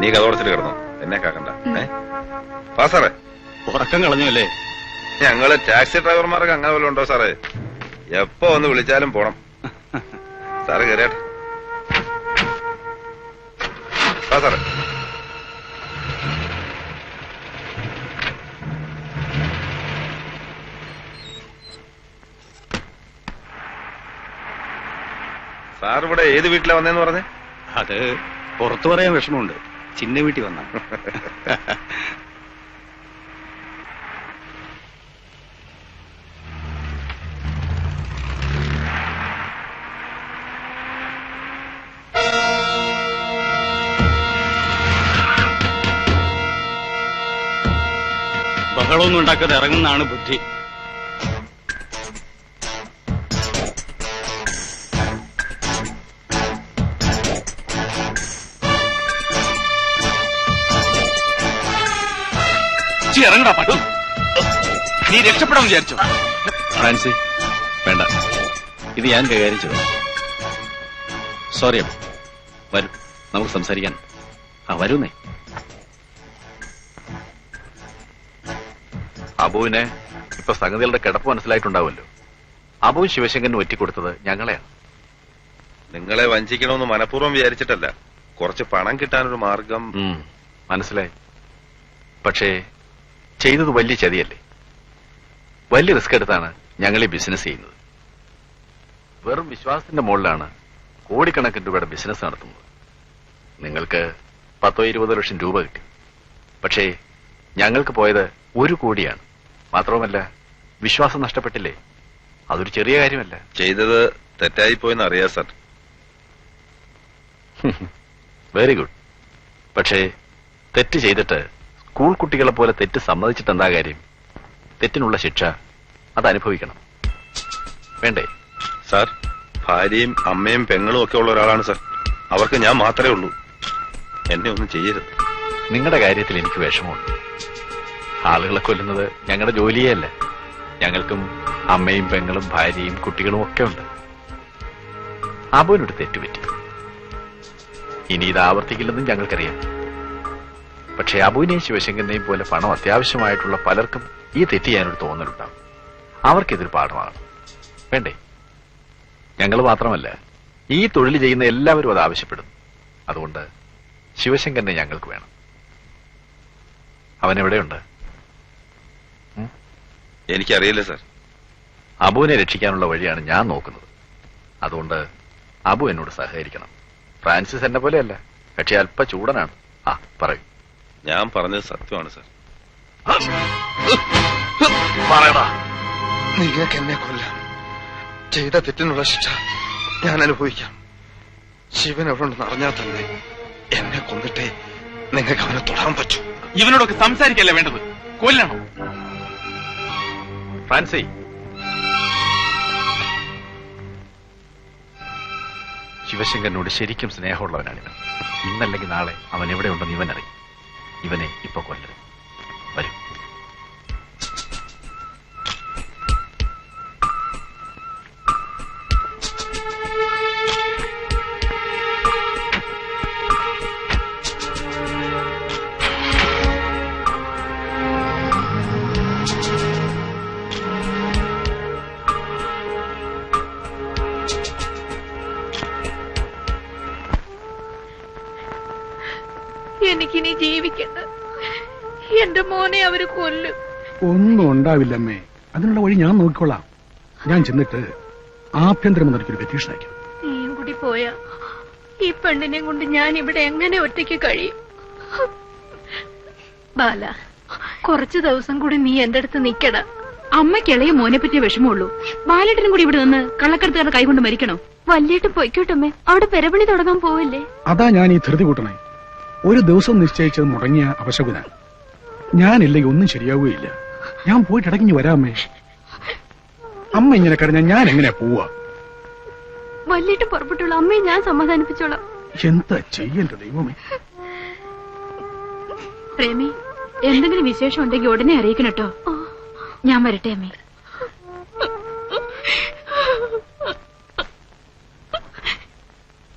നീ കഥോടച്ചിട്ട് കിടന്നു. എന്നെ കാക്കണ്ട. ഏ? വാ സാറേ. ഉറക്കം കളഞ്ഞല്ലേ? ഞങ്ങൾ ടാക്സി ഡ്രൈവർമാർക്ക് അങ്ങനെ വല്ലതും ഉണ്ടോ സാറേ? എപ്പോ ഒന്ന് വിളിച്ചാലും പോണം. സാറ് കയറിയാട്ടെ വാ സാറേ. സാർ ഇവിടെ ഏത് വീട്ടിലാ വന്നേന്ന് പറഞ്ഞേ? അത് പുറത്തു പറയാൻ വിഷമമുണ്ട്. ചിന്ന വീട്ടിൽ വന്ന. ബഹളമൊന്നും ഉണ്ടാക്കാതെ ഇറങ്ങുന്നതാണ് ബുദ്ധി. ഇറങ്ങടാ പച്ചി നീ രക്ഷപ്പെടാൻ വിചാരിച്ചോ? ഫ്രാൻസി വേണ്ട. ഇത് ഞാൻ കൈകാര്യം ചെയ്തു. സോറി അമ്മ വരൂ നമുക്ക് സംസാരിക്കാൻ. ആ വരൂന്നേ. അബുവിനെ ഇപ്പൊ സംഗതികളുടെ കിടപ്പ് മനസ്സിലായിട്ടുണ്ടാവുമല്ലോ. അബു ശിവശങ്കരന് ഒറ്റിക്കൊടുത്തത് ഞങ്ങളെയാണ്. നിങ്ങളെ വഞ്ചിക്കണമെന്ന് മനഃപൂർവം വിചാരിച്ചിട്ടല്ല. കുറച്ച് പണം കിട്ടാനൊരു മാർഗം. മനസ്സിലായി. പക്ഷേ ചെയ്തത് വലിയ ചതിയല്ലേ? വലിയ റിസ്ക് എടുത്താണ് ഞങ്ങൾ ഈ ബിസിനസ് ചെയ്യുന്നത്. വെറും വിശ്വാസത്തിന്റെ മുകളിലാണ് കോടിക്കണക്കിന് രൂപയുടെ ബിസിനസ് നടത്തുന്നത്. നിങ്ങൾക്ക് പത്തോ ഇരുപതോ ലക്ഷം രൂപ കിട്ടി. പക്ഷേ ഞങ്ങൾക്ക് പോയത് ഒരു കോടിയാണ്. മാത്രവുമല്ല വിശ്വാസം നഷ്ടപ്പെട്ടില്ലേ? അതൊരു ചെറിയ കാര്യമല്ല. ചെയ്തത് തെറ്റായി പോയെന്ന് അറിയാം സാർ. വെരി ഗുഡ് പക്ഷേ തെറ്റ് ചെയ്തിട്ട് സ്കൂൾ കുട്ടികളെ പോലെ തെറ്റ് സമ്മതിച്ചിട്ട് എന്താ കാര്യം? തെറ്റിനുള്ള ശിക്ഷ അത് അനുഭവിക്കണം. വേണ്ടേ? സാർ ഭാര്യയും അമ്മയും പെങ്ങളും ഒക്കെ ഉള്ള ഒരാളാണ് സാർ. അവർക്ക് ഞാൻ മാത്രമേ ഉള്ളൂ. എന്നെ ഒന്നും ചെയ്യരുത്. നിങ്ങളുടെ കാര്യത്തിൽ എനിക്ക് വിഷമമുണ്ട്. ആളുകളെ കൊല്ലുന്നത് ഞങ്ങളുടെ ജോലിയേ അല്ല ഞങ്ങൾക്കും അമ്മയും പെങ്ങളും ഭാര്യയും കുട്ടികളും ഒക്കെ ഉണ്ട്. അബുവിനൊരു തെറ്റുപറ്റി. ഇനി ഇത് ആവർത്തിക്കില്ലെന്നും ഞങ്ങൾക്കറിയാം. പക്ഷേ അബുവിനെ ശിവശങ്കരനെയും പോലെ പണം അത്യാവശ്യമായിട്ടുള്ള പലർക്കും ഈ തെറ്റ് ചെയ്യാനൊരു തോന്നലുണ്ടാവും അവർക്കിതൊരു പാഠമാണ് വേണ്ടേ? ഞങ്ങൾ മാത്രമല്ല ഈ തൊഴിൽ ചെയ്യുന്ന എല്ലാവരും അത് ആവശ്യപ്പെടുന്നു. അതുകൊണ്ട് ശിവശങ്കരനെ ഞങ്ങൾക്ക് വേണം. അവൻ എവിടെയുണ്ട്? എനിക്കറിയില്ല സാർ. അബുവിനെ രക്ഷിക്കാനുള്ള വഴിയാണ് ഞാൻ നോക്കുന്നത്. അതുകൊണ്ട് അബു എന്നോട് സഹകരിക്കണം. ഫ്രാൻസിസ് എന്നെ പോലെയല്ല പക്ഷെ അല്പ ചൂടനാണ്. ആ പറയൂ. ഞാൻ പറഞ്ഞത് സത്യമാണ് സർ. പറയടാ നിങ്ങൾക്ക് എന്നെ കൊല്ലാം. ചെയ്ത തെറ്റിനുള്ള ശിക്ഷ ഞാൻ അനുഭവിക്കാം. ശിവൻ എവിടെ ഉണ്ടെന്ന് അറിഞ്ഞാൽ തന്നെ എന്നെ കൊന്നിട്ടേ നിങ്ങൾക്ക് അവനെ തൊടാൻ പറ്റൂ. ഇവനോടൊക്കെ സംസാരിക്കല്ലേ വേണ്ടത്? കൊല്ലണം. ഫാൻസി ശിവശങ്കരനോട് ശരിക്കും സ്നേഹമുള്ളവനാണിവൻ. ഇന്നല്ലെങ്കിൽ നാളെ അവൻ എവിടെ ഉണ്ടെന്ന് ഇവൻ അറിയും ഇവനെ ഇപ്പൊ കൊല്ലരുത് എനിക്കിനി ജീവിക്കണ്ട. എന്റെ മോനെ അവർ കൊല്ലും. ഒന്നും ഉണ്ടാവില്ലമ്മേ. അതിനുള്ള വഴി ഞാൻ നോക്കിക്കൊള്ളാം. ഞാൻ ചെന്നിട്ട് ആഭ്യന്തരമന്ത്രിക്കൊരു പെറ്റീഷൻ അയക്കാം. നീയും കൂടി പോയാ ഈ പെണ്ണിനെ കൊണ്ട് ഞാൻ ഇവിടെ എങ്ങനെ ഒറ്റയ്ക്ക് കഴിയും? ബാല കുറച്ചു ദിവസം കൂടി നീ എന്റെ അടുത്ത് നിക്കട. അമ്മയ്ക്ക് ഇളയ മോനെ പറ്റിയ വിഷമമുള്ളൂ. ബാലേട്ടനും കൂടി ഇവിടെ നിന്ന് കള്ളക്കടത്തുകാരുടെ കൈകൊണ്ട് മരിക്കണോ? വല്യേട്ട് പൊയ്ക്കോട്ടമ്മേ അവിടെ പെരപണി തുടങ്ങാൻ പോവില്ലേ? അതാ ഞാൻ ഈ ധൃതി കൂട്ടണേ. ഒരു ദിവസം നിശ്ചയിച്ചത് മുടങ്ങിയ അവശകുന ഞാനില്ലെങ്കിൽ ഒന്നും ശരിയാവുകയില്ല. ഞാൻ പോയിട്ട് ഇടയ്ക്ക് വരാമേ അമ്മ ഇങ്ങനെ കരഞ്ഞാൽ ഞാൻ എങ്ങനെ പോവാ വല്ലിട്ട് പുറപ്പെട്ടുള്ള അമ്മയെ ഞാൻ സമാധാനിപ്പിച്ചോളാം. എന്താ ചെയ്യണ്ട ദൈവമേ? പ്രേമി എന്തെങ്കിലും വിശേഷം ഉണ്ടെങ്കിൽ ഉടനെ അറിയിക്കണം കേട്ടോ. ഞാൻ വരട്ടെ അമ്മേ.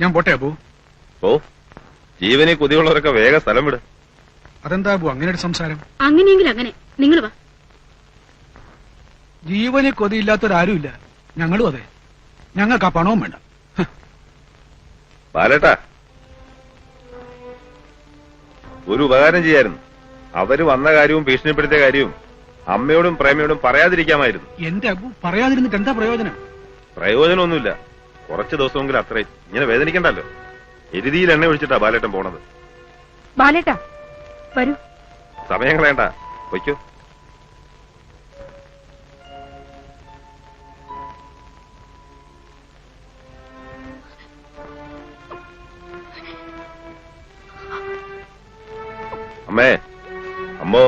ഞാൻ പോട്ടെ അപ്പോ? ഓ ജീവനെ കൊതിയുള്ളവരൊക്കെ വേഗം സ്ഥലം വിട്. അതെന്താ അങ്ങനെ ഒരു സംസാരം? അങ്ങനെയെങ്കിൽ അങ്ങനെ. നിങ്ങൾ വാ. ജീവന് കൊതിയില്ലാത്തൊരാരുമില്ല ഞങ്ങളും അതെ. ഞങ്ങൾക്ക് ആ പണവും വേണ്ട. ബാലേട്ടാ ഒരു ഉപകാരം ചെയ്യായിരുന്നു. അവർ വന്ന കാര്യവും ഭീഷണിപ്പെടുത്തിയ കാര്യവും അമ്മയോടും പ്രേമയോടും പറയാതിരിക്കാമായിരുന്നു. എന്റെ അബു പറയാതിരുന്നിട്ട് എന്താ പ്രയോജനം? പ്രയോജനമൊന്നുമില്ല. കുറച്ച് ദിവസമെങ്കിലും അത്രയും. ഇങ്ങനെ വേദനിക്കണ്ടല്ലോ. എരുതിയിൽ എണ്ണ ഒഴിച്ചിട്ടാ ബാലേട്ടൻ പോണത്. ബാലേട്ടാ വരൂ. സമയം കളയണ്ട. വയ്ക്കോ അമ്മേ അമ്മോ.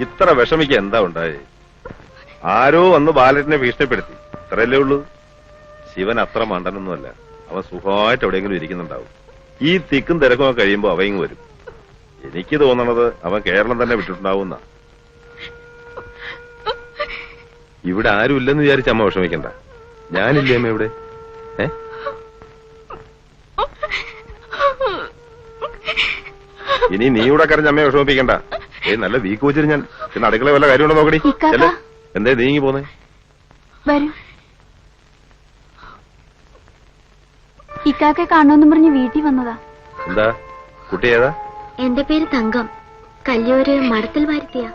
ഇത്ര വിഷമിക്ക എന്താ ഉണ്ടായി? ആരോ വന്ന് ബാലറ്റിനെ ഭീഷണിപ്പെടുത്തി. ഇത്രയല്ലേ ഉള്ളൂ? ശിവൻ അത്ര മണ്ടനൊന്നുമല്ല. അവൻ സുഖമായിട്ട് എവിടെയെങ്കിലും ഇരിക്കുന്നുണ്ടാവും. ഈ തിക്കും തിരക്കും ഒക്കെ കഴിയുമ്പോ അവയും വരും. എനിക്ക് തോന്നണത് അവൻ കേരളം തന്നെ വിട്ടിട്ടുണ്ടാവുന്ന. ഇവിടെ ആരും ഇല്ലെന്ന് വിചാരിച്ച അമ്മ വിഷമിക്കണ്ട. ഞാനില്ലേ അമ്മ ഇവിടെ? ഏ? ഇനി നീ ഇവിടെ കരഞ്ഞ അമ്മയെ വിഷമിപ്പിക്കണ്ട. ഏ നല്ല വീക്ക് വെച്ചിട്ട് ഞാൻ. പിന്നെ അടുക്കള വല്ല കാര്യമുണ്ടോ നോക്കടി. എന്തേ നീങ്ങി പോന്നേ? വരൂ. ഇക്കാക്കെ കാണുമെന്നും പറഞ്ഞ് വീട്ടിൽ വന്നതാ. എന്താ? കുട്ടി ഏതാ? എന്റെ പേര് തങ്കം. കല്യോര് മഠത്തിൽ വരുത്തിയ.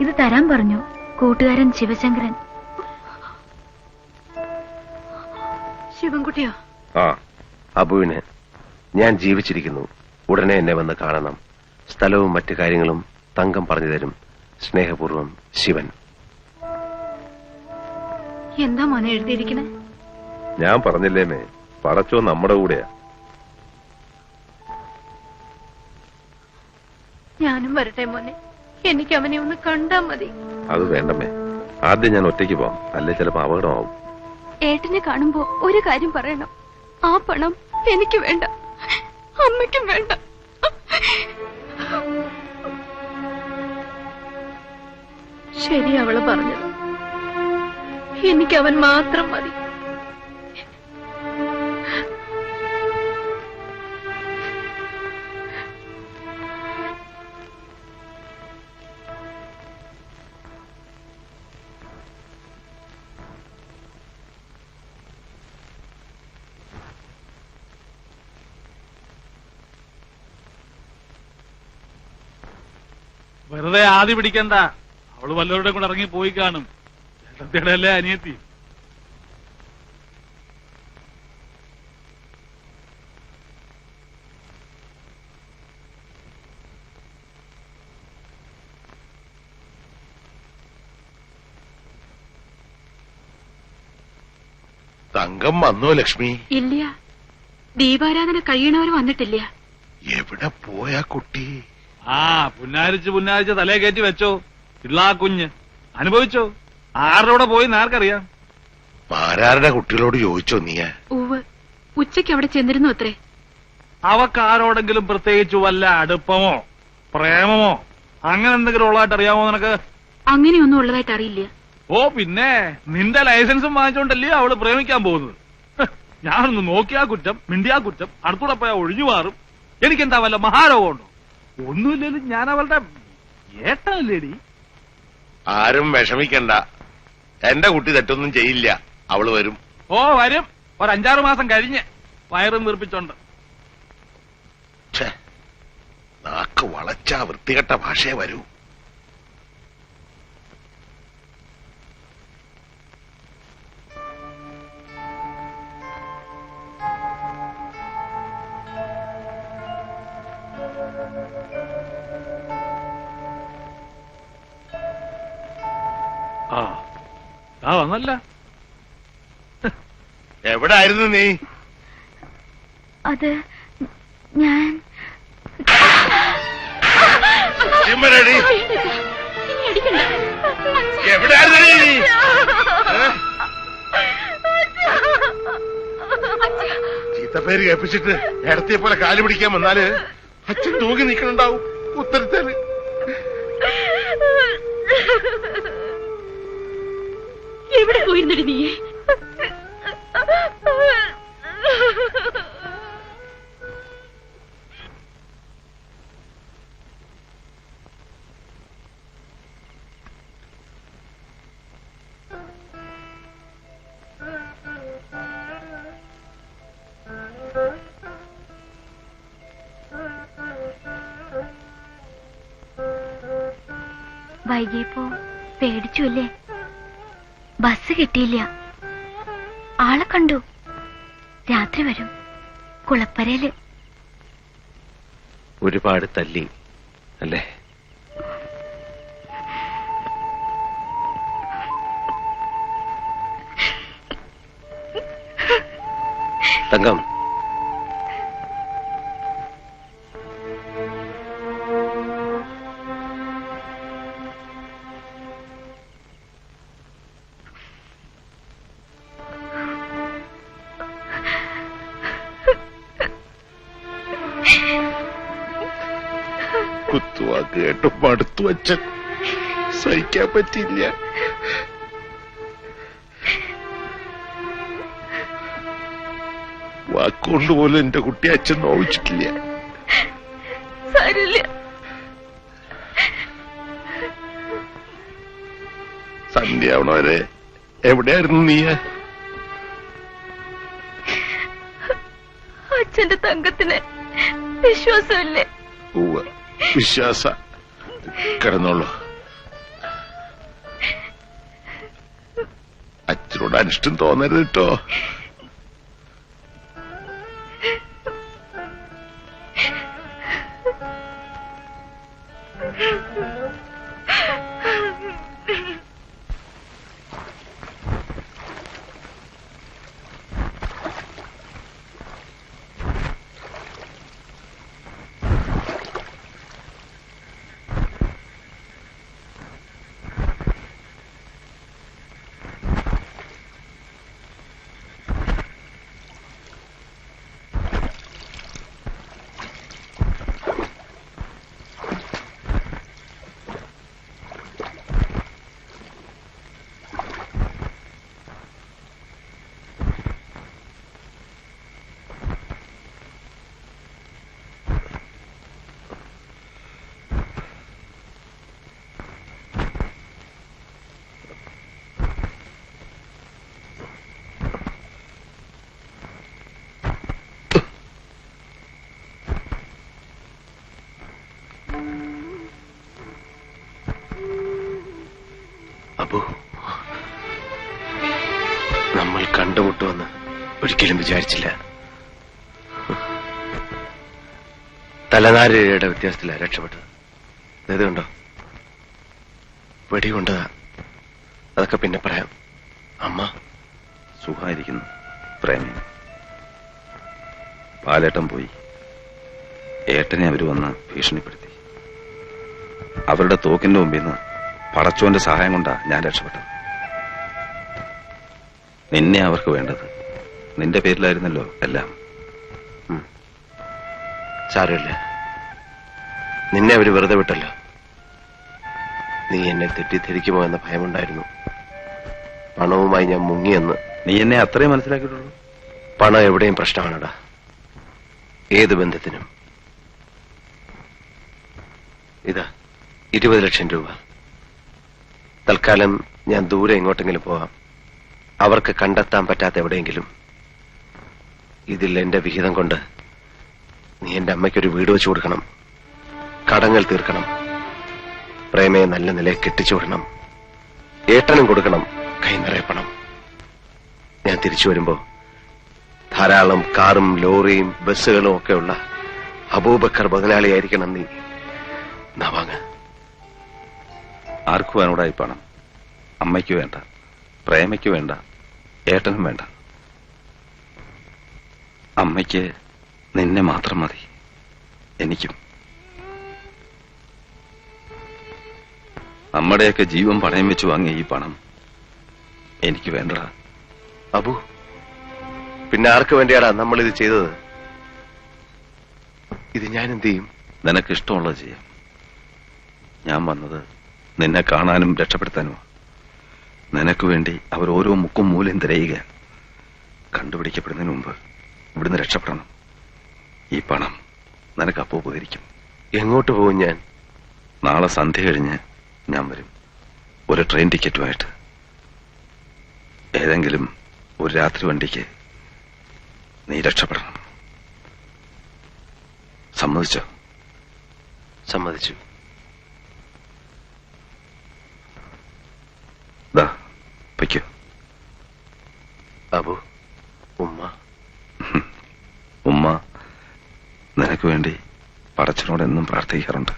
ഇത് തരാൻ പറഞ്ഞു കൂട്ടുകാരൻ ശിവശങ്കരൻ. ശിവൻകുട്ടിയോ? ആ അബുവിന് ഞാൻ ജീവിച്ചിരിക്കുന്നു. ഉടനെ എന്നെ വന്ന് കാണണം. സ്ഥലവും മറ്റു കാര്യങ്ങളും തങ്കം പറഞ്ഞു തരും. സ്നേഹപൂർവം ശിവൻ. എന്താ മോനെ എഴുതിയിരിക്കണേ ഞാൻ പറഞ്ഞില്ലേമേ പടച്ചോ നമ്മുടെ കൂടെയാ. ഞാനും വരട്ടെ മോനെ. എനിക്ക് അവനെ ഒന്ന് കണ്ടാ മതി. അത് വേണ്ടമ്മേ. ആദ്യം ഞാൻ ഒറ്റയ്ക്ക് പോവാം. അല്ലെ ചിലപ്പോ അപകടമാവും. ഏട്ടനെ കാണുമ്പോ ഒരു കാര്യം പറയണം. ആ പണം എനിക്ക് വേണ്ട. അമ്മയ്ക്കും വേണ്ട. ശരി അവൾ പറഞ്ഞത്. എനിക്ക് അവൻ മാത്രം മതി. വെറുതെ ആദ്യ പിടിക്കണ്ട. അവൾ വല്ലവരുടെ കൂടെ ഇറങ്ങി പോയി കാണും. ചേട്ടത്തിയുടെ അല്ലേ അനിയത്തി? തങ്കം വന്നോ ലക്ഷ്മി? ഇല്ല. ദീപാരാധന കഴിയണവർ വന്നിട്ടില്ല. എവിടെ പോയാ കുട്ടി? ആ പുന്നാരിച്ച് പുന്നാരിച്ച് തലേ കയറ്റി വെച്ചോ. ഇള്ളാ കുഞ്ഞ്. അനുഭവിച്ചോ? ആരുടെ കൂടെ പോയി ആർക്കറിയാം? പാരാരുടെ കുട്ടികളോട് ചോദിച്ചോ നീ ഉവ് ഉച്ചയ്ക്ക് അവിടെ ചെന്നിരുന്നു അത്രേ. അവക്ക് ആരോടെങ്കിലും പ്രത്യേകിച്ച് വല്ല അടുപ്പമോ പ്രേമമോ അങ്ങനെ എന്തെങ്കിലും ഉള്ളതായിട്ട് അറിയാമോ നിനക്ക്? അങ്ങനെയൊന്നും ഉള്ളതായിട്ട് അറിയില്ല. ഓ പിന്നെ നിന്റെ ലൈസൻസും വാങ്ങിച്ചോണ്ടല്ലേ അവൾ പ്രേമിക്കാൻ പോകുന്നത്? ഞാനൊന്ന് നോക്കിയാ കുറ്റം മിണ്ടിയാ കുറ്റം അടുത്തൂടെ പോയാ ഒഴിഞ്ഞു മാറും. എനിക്കെന്താ വല്ല മഹാരോഗമുണ്ടോ? ഒന്നുമില്ലേലും ഞാൻ അവളുടെ ഏട്ടനല്ലേടി? ആരും വിഷമിക്കണ്ട. എന്റെ കുട്ടി തെറ്റൊന്നും ചെയ്യില്ല. അവൾ വരും. ഓ വരും. ഒരു അഞ്ചാറ് മാസം കഴിഞ്ഞ് വയറും വീർപ്പിച്ചോണ്ട് നാക്ക് വളച്ച വൃത്തികെട്ട ഭാഷയെ വരൂ. വന്നല്ല. എവിടെ ആയിരുന്നു നീ? അത് ഞാൻ ചിമ്മരടി. അടിക്കണ്ട എവിടെ ആയിരുന്നു നീ? ചീത്തപ്പേര് കേൾപ്പിച്ചിട്ട് ഇടത്തിയെ പോലെ കാൽ പിടിക്കാൻ വന്നാൽ അച്ഛൻ തൂങ്ങി നിൽക്കണുണ്ടാവും. ഉത്തരത്തേന് പോയിരുന്നടി നീ വൈകിയപ്പോ പേടിച്ചു അല്ലേ ബസ് കിട്ടിയില്ല. ആളെ കണ്ടു. രാത്രി വരും. കുളപ്പരയിൽ. ഒരുപാട് തല്ലി അല്ലേ? തങ്കം. കുത്തുവാക്ക് കേട്ട് മടുത്തു അച്ഛൻ. സഹിക്കാൻ പറ്റില്ല വാക്കുകൊണ്ട് പോലും എന്റെ കുട്ടി അച്ഛൻ നോവിച്ചിട്ടില്ല. സാരില്ല സന്ധ്യ ആവണവരെ എവിടെയായിരുന്നു നീ? അച്ഛന്റെ തങ്കത്തിന് വിശ്വാസമില്ലേ? ഉവ്വ. വിശ്വാസ കിടന്നോളൂ അച്ഛനോട് അനിഷ്ടം തോന്നരുത് കേട്ടോ. കണ്ടുമുട്ടുമെന്ന് ഒരിക്കലും വിചാരിച്ചില്ല. തലനാരിഴയുടെ വ്യത്യാസത്തില രക്ഷപ്പെട്ടത്. ഇത് കണ്ടോ? വെടികൊണ്ടതാ. അതൊക്കെ പിന്നെ പറയാം. അമ്മ? സുഖമായിരിക്കുന്നു. പ്രേമി. പാലേട്ടൻ പോയി. ഏട്ടനെ അവർ വന്ന് ഭീഷണിപ്പെടുത്തി. അവരുടെ തോക്കിന്റെ മുമ്പിൽ നിന്ന് പടച്ചോന്റെ സഹായം കൊണ്ടാ ഞാൻ രക്ഷപ്പെട്ടത്. നിന്നെ അവർക്ക് വേണ്ടത്. നിന്റെ പേരിലായിരുന്നല്ലോ എല്ലാം. സാരമില്ല. നിന്നെ അവർ വെറുതെ വിട്ടല്ലോ. നീ എന്നെ തെറ്റിദ്ധരിക്കുമോ എന്ന ഭയമുണ്ടായിരുന്നു. പണവുമായി ഞാൻ മുങ്ങിയെന്ന്. നീ എന്നെ അത്രയും മനസ്സിലാക്കിയിട്ടുള്ളൂ? പണം എവിടെയും പ്രശ്നമാണടാ. ഏത് ബന്ധത്തിനും. ഇതാ ഇരുപത് ലക്ഷം രൂപ. തൽക്കാലം ഞാൻ ദൂരെ എങ്ങോട്ടെങ്കിലും പോവാം. അവർക്ക് കണ്ടെത്താൻ പറ്റാത്ത എവിടെയെങ്കിലും. ഇതിൽ എന്റെ വിഹിതം കൊണ്ട് നീ എന്റെ അമ്മയ്ക്കൊരു വീട് വെച്ചു കൊടുക്കണം. കടങ്ങൾ തീർക്കണം. പ്രേമയെ നല്ല നിലയിൽ കെട്ടിച്ചു വിടണം. ഏട്ടനും കൊടുക്കണം. കൈ നിറയപ്പണം. പണം ഞാൻ തിരിച്ചു വരുമ്പോ ധാരാളം കാറും ലോറിയും ബസ്സുകളും ഒക്കെയുള്ള അബൂബക്കർ മുതലാളിയായിരിക്കണം നീ. നാ വാങ്ങ. ആർക്കു വേണോടായി പണം? അമ്മയ്ക്ക് വേണ്ട. പ്രേമയ്ക്ക് വേണ്ട. ഏട്ടനും വേണ്ട. അമ്മയ്ക്ക് നിന്നെ മാത്രം മതി. എനിക്കും. നമ്മുടെയൊക്കെ ജീവൻ പണയം വെച്ച് വാങ്ങിയ ഈ പണം എനിക്ക് വേണ്ടടാ. അബു പിന്നെ ആർക്ക് വേണ്ടിയാടാ നമ്മൾ ഇത് ചെയ്തത്? ഇത് ഞാൻ എന്ത് ചെയ്യും? നിനക്ക് ഇഷ്ടമുള്ളത് ചെയ്യാം. ഞാൻ വന്നത് നിന്നെ കാണാനും രക്ഷപ്പെടുത്താനുമാണ് നിനക്ക് വേണ്ടി അവർ ഓരോ മുക്കും മൂലയും തിരയുക. കണ്ടുപിടിക്കപ്പെടുന്നതിന് മുമ്പ് ഇവിടുന്ന് രക്ഷപ്പെടണം. ഈ പണം നിനക്ക് അപ്പോൾ ഉപകരിക്കും എങ്ങോട്ട് പോകും ഞാൻ? നാളെ സന്ധ്യ കഴിഞ്ഞ് ഞാൻ വരും. ഒരു ട്രെയിൻ ടിക്കറ്റുമായിട്ട്. ഏതെങ്കിലും ഒരു രാത്രി വണ്ടിക്ക് നീ രക്ഷപ്പെടണം. സമ്മതിച്ചോ? സമ്മതിച്ചു. വയ്ക്കൂ അബു ഉമ്മ ഉമ്മ നിനക്ക് വേണ്ടി പടച്ചനോട് എന്നും പ്രാർത്ഥിക്കാറുണ്ട്.